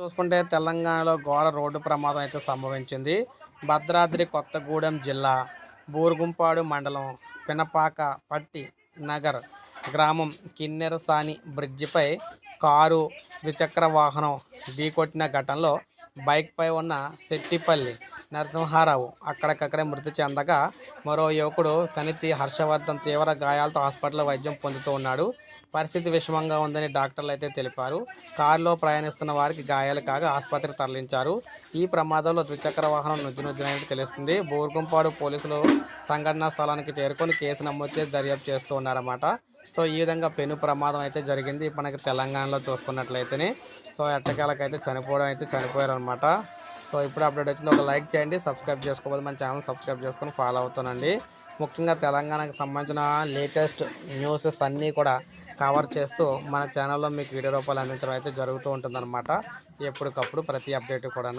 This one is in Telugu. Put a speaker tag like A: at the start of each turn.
A: చూసుకుంటే తెలంగాణలో ఘోర రోడ్డు ప్రమాదం అయితే సంభవించింది. భద్రాద్రి కొత్తగూడెం జిల్లా బూరుగుంపాడు మండలం పినపాక పట్టి నగర్ గ్రామం కిన్నెరసాని బ్రిడ్జిపై కారు ద్విచక్ర వాహనం ఢీకొట్టిన ఘటనలో బైక్పై ఉన్న శెట్టిపల్లి నరసింహారావు అక్కడికక్కడే మృతి చెందగా మరో యువకుడు కనితి హర్షవర్ధన్ తీవ్ర గాయాలతో హాస్పిటల్లో వైద్యం పొందుతూ ఉన్నాడు. పరిస్థితి విషమంగా ఉందని డాక్టర్లు అయితే తెలిపారు. కారులో ప్రయాణిస్తున్న వారికి గాయాలు కాగా ఆసుపత్రికి తరలించారు. ఈ ప్రమాదంలో ద్విచక్ర వాహనం నుజ్జునుజ్జునైనట్టు తెలుస్తుంది. బూర్గుంపాడు పోలీసులు సంఘటనా స్థలానికి చేరుకొని కేసు నమోదు చేసి దర్యాప్తు చేస్తూ ఉన్నారన్నమాట. సో ఈ విధంగా పెను ప్రమాదం అయితే జరిగింది. మనకి తెలంగాణలో చూసుకున్నట్లయితేనే సో ఎట్టకాలకైతే చనిపోవడం అయితే చనిపోయారు అనమాట సో ఇప్పుడు అప్డేట్ వచ్చింది ఒక లైక్ చేయండి సబ్స్క్రైబ్ చేసుకోవాలి మన ఛానల్ సబ్స్క్రైబ్ చేసుకొని ఫాలో అవుతానండి ముఖ్యంగా తెలంగాణకు సంబంధించిన లేటెస్ట్ న్యూసెస్ అన్నీ కూడా కవర్ చేస్తూ మన ఛానల్లో మీకు వీడియో రూపాయలు అందించడం అయితే జరుగుతూ ఉంటుందన్నమాట. ఎప్పటికప్పుడు ప్రతి అప్డేట్ కూడా